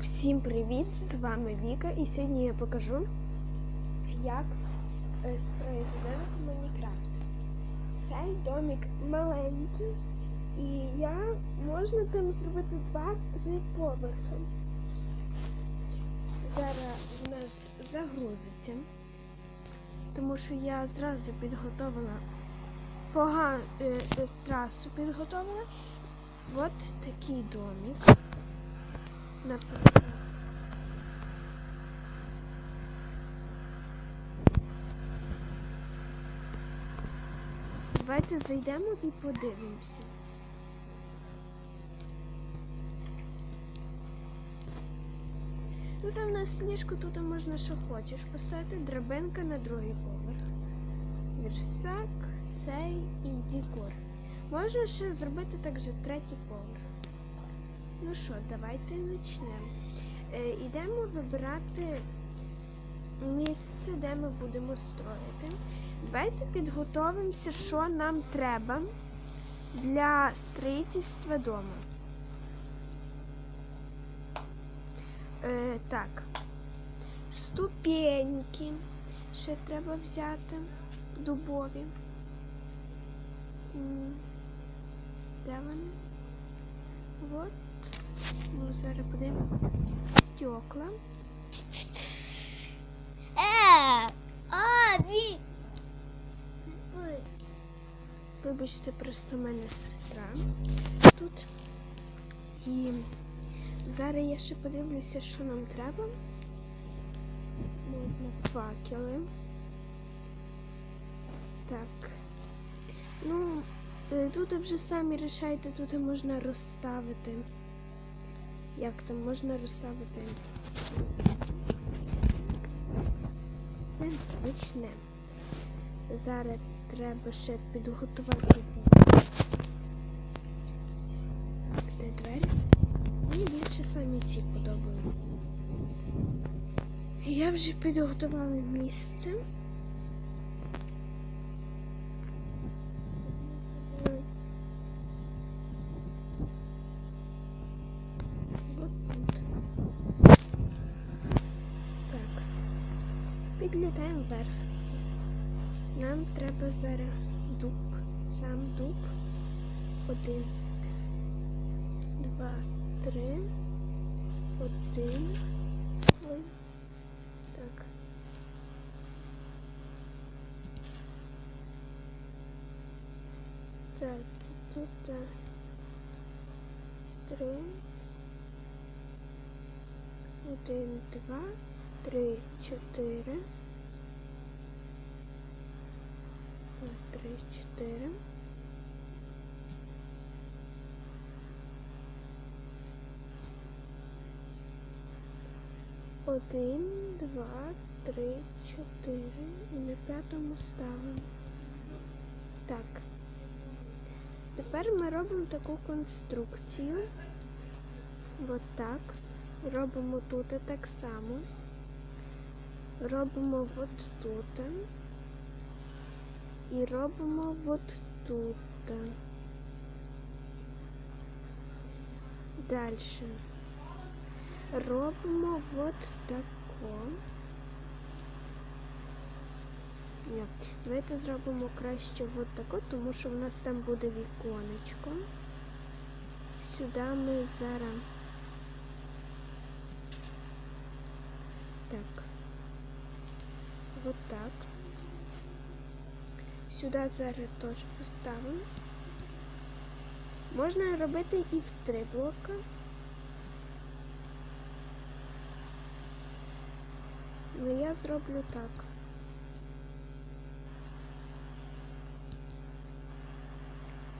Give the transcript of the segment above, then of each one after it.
Всім привіт! З вами Віка і сьогодні я покажу, як е, строїти домик в Майнкрафт. Цей домик маленький і я можна там зробити 2-3 поверхи. Зараз в нас загрузиться, тому що я зразу підготовила поган... е, е, трасу підготовила. От такий домик. Наприклад. Давайте зайдемо і подивимося. Ну там нас ліжко, тут можна що хочеш поставити, драбинка на другий поверх. Верстак, цей і декор. Можна ще зробити також третій поверх. Ну що, давайте почнемо. Е, Ідемо вибирати місце, де ми будемо строїти. Давайте підготовимося, що нам треба для строїтельства дому. Е, так, ступеньки ще треба взяти дубові. Де вони? Вот. Ну, зараз будемо стекла. Е, а, він. Вибачте, просто в мене сестра тут. І зараз я ще подивлюся, що нам треба. Можна факели. Так. Ну, е, тут вже самі рішайте, тут можна розставити. Як там можна розставити? Почнемо. Зараз треба ще підготувати. Де двері? Мені більше самі ці подобаються. Я вже підготувала місце. Вот тут. Так. Підлітаємо вверх. Нам треба зараз дуб, сам дуб. Один, два, три. Один. Ой. Так. Так, тут. Три. Один, два, три, чотири. Три, чотири. Один, два, три, чотири. І на п'ятому ставимо. Так. Тепер ми робимо таку конструкцію. От так. Робимо тут так само. Робимо от тут. І робимо от тут. Далі. Робимо от тако. Ні, давайте зробимо краще от тако, тому що в нас там буде віконечко. Сюди ми зараз. Так. Вот так. Сюди зараз теж поставимо. Можна робити і в три блока. Ну я зроблю так.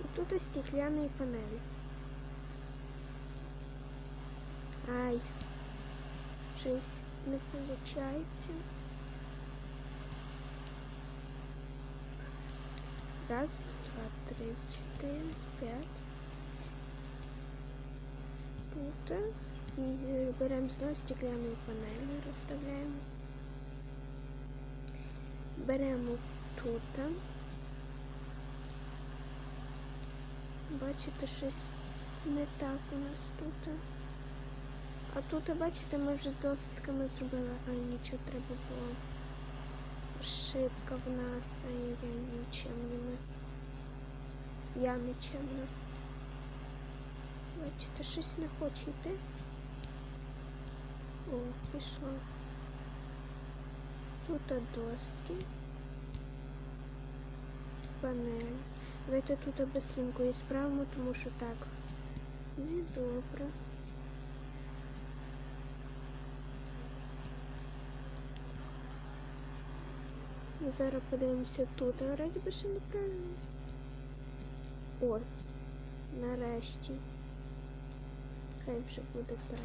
І тут ось стекляні панелі. Ай, щось не виходить. Раз, два, три, чотири, п'ять. Тут. І беремо знову стекляні панелі, розставляємо. Беремо тут. Бачите, щось не так у нас тут. А тут, бачите, ми вже достками зробили, а нічого треба було. Ошибка в нас, а я нічим не ми. Я нічимна. Бачите, щось не хоче йти. О, пішло. Тут доски. Панель. Давайте тут быстренько і справимо, тому що так. Недобре. Зараз подивимося тут. А вроді би ще неправильно. О, нарешті. Хай вже буде так.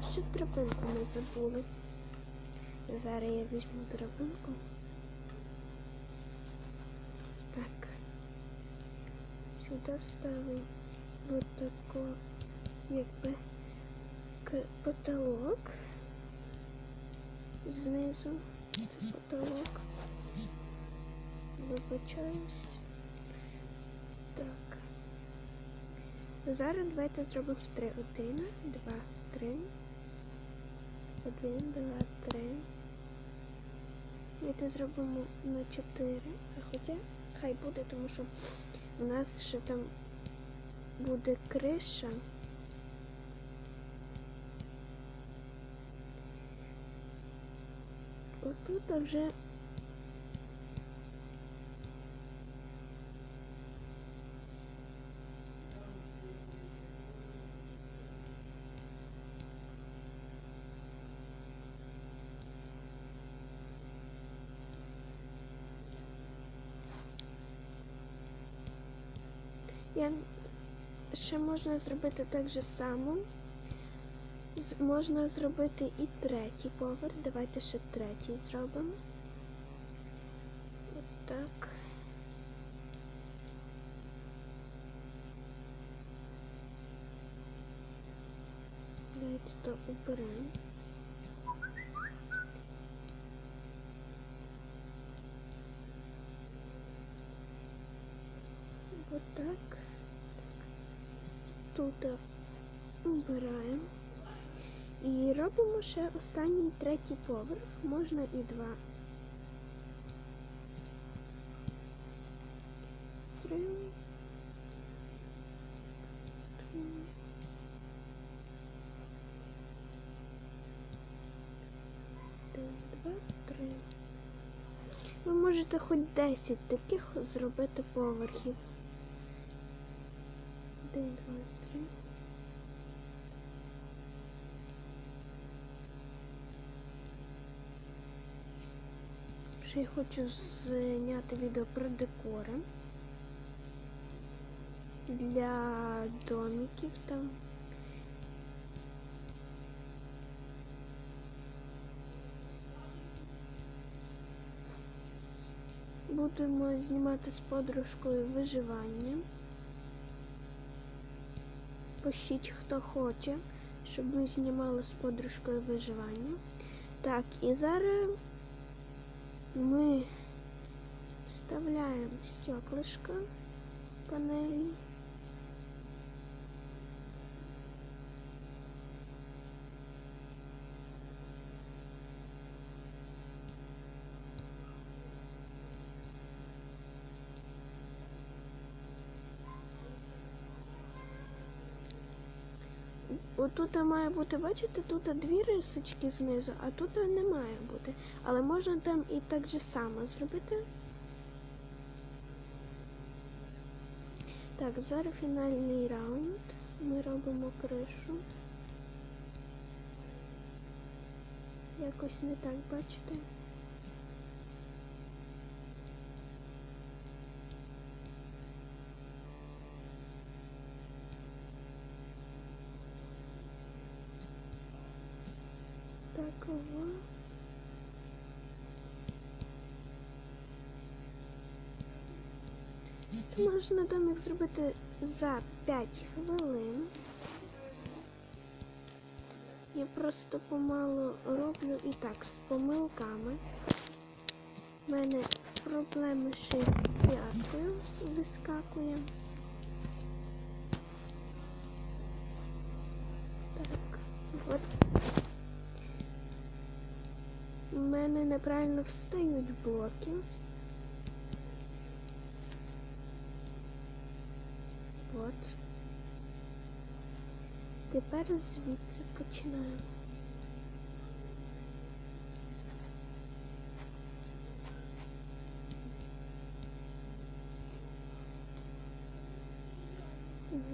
А, ще драбинку ми забули. Зараз я візьму драбинку. Так. Сюди ставимо вот тако, якби потолок. Знизу це потолок. Вибачаюсь. Так. Зараз давайте зробимо три. Один, два, три. Один, два, три. Давайте зробимо на чотири. А хоча хай буде, тому що у нас ще там буде криша. Отут вже я ще можна зробити так же само. Можна зробити і третій поверх. Давайте ще третій зробимо. От так. Давайте то уберемо. Вот так. Тут убираємо. І робимо ще останній третій поверх. Можна і два. Три. Два, три. Ви можете хоч 10 таких зробити поверхів. Один, два, три. Ще я хочу зняти відео про декори для домиків там. Будемо знімати з подружкою виживання. Пишіть, хто хоче, щоб ми знімали з подружкою виживання. Так, і зараз ми вставляємо стеклышко панелі. Отут має бути, бачите, тут дві рисочки знизу, а тут не має бути. Але можна там і так же само зробити. Так, зараз фінальний раунд. Ми робимо кришу. Якось не так, бачите? Так, ова. Це можна домик зробити за 5 хвилин. Я просто помалу роблю і так з помилками. У мене проблеми ще п'яткою вискакує. Так, от. У мене неправильно встають блоки. От. Тепер звідси починаємо.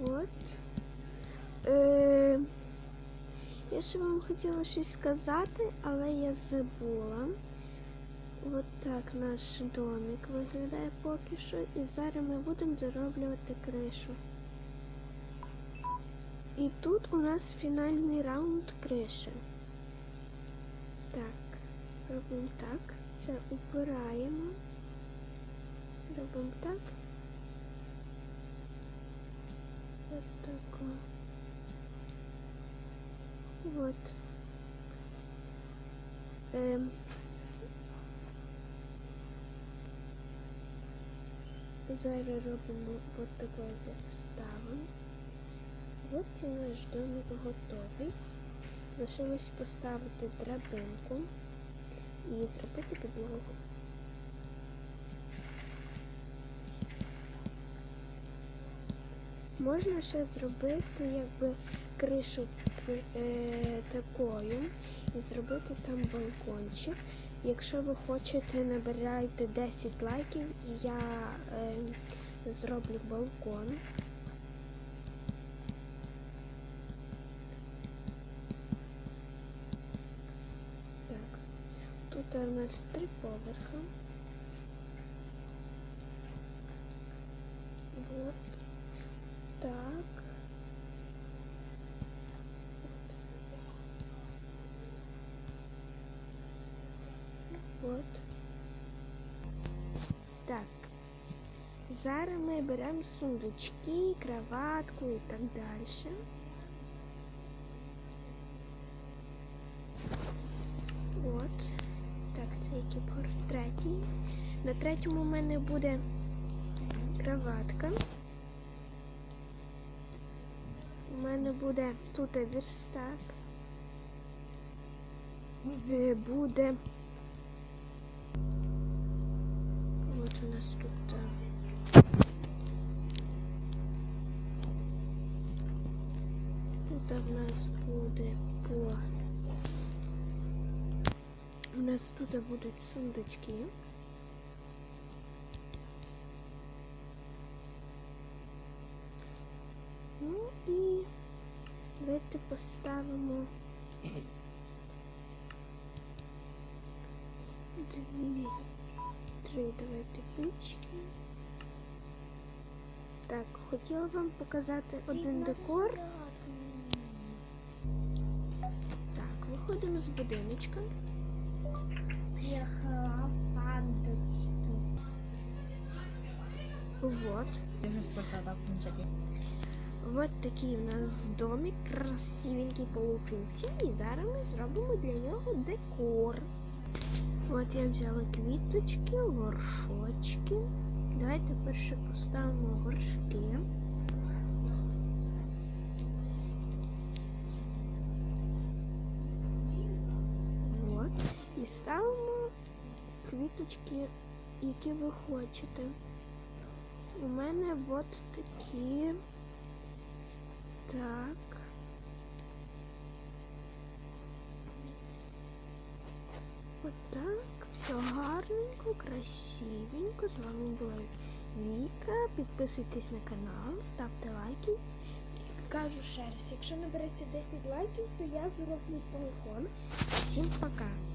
Вот. Е, я ще вам хотіла щось сказати, але я забула. От так наш домик виглядає поки що. І зараз ми будемо дороблювати кришу. І тут у нас фінальний раунд криші. Так, робимо так, це убираємо. Робимо так. От тако. Вот. Ем. Зараз робимо от такий як ставимо. От наш домик готовий. Лишилось поставити драбинку і зробити підлогу. Можна ще зробити якби кришу е, такою і зробити там балкончик. Якщо ви хочете, набирайте 10 лайків, я е, зроблю балкон. Тут у нас три поверха. Вот. Так. Вот. Так. Зараз ми беремо сундучки, кроватку і так далі. Третьому у мене буде кроватка. У мене буде тут верстак. Е, Буде. От у нас тут. е, Тут в нас буде по. У нас тут будуть сундучки. Давайте поставимо дві, три, давайте пічки. Так, хотіла вам показати один декор. Так, виходимо з будиночка. пандочки. Вот. Вже спочатку включати. Вот такий у нас домик, красивенький полукрутий. І зараз ми зробимо для нього декор. От я взяла квіточки, горшочки. Давайте перше поставимо горшки. От. І ставимо квіточки, які ви хочете. У мене от такі. Так. Отак. Все гарненько, красивенько. З вами була Віка. Підписуйтесь на канал, ставте лайки. Кажу ще раз, якщо набереться 10 лайків, то я зроблю телефон. Всім пока!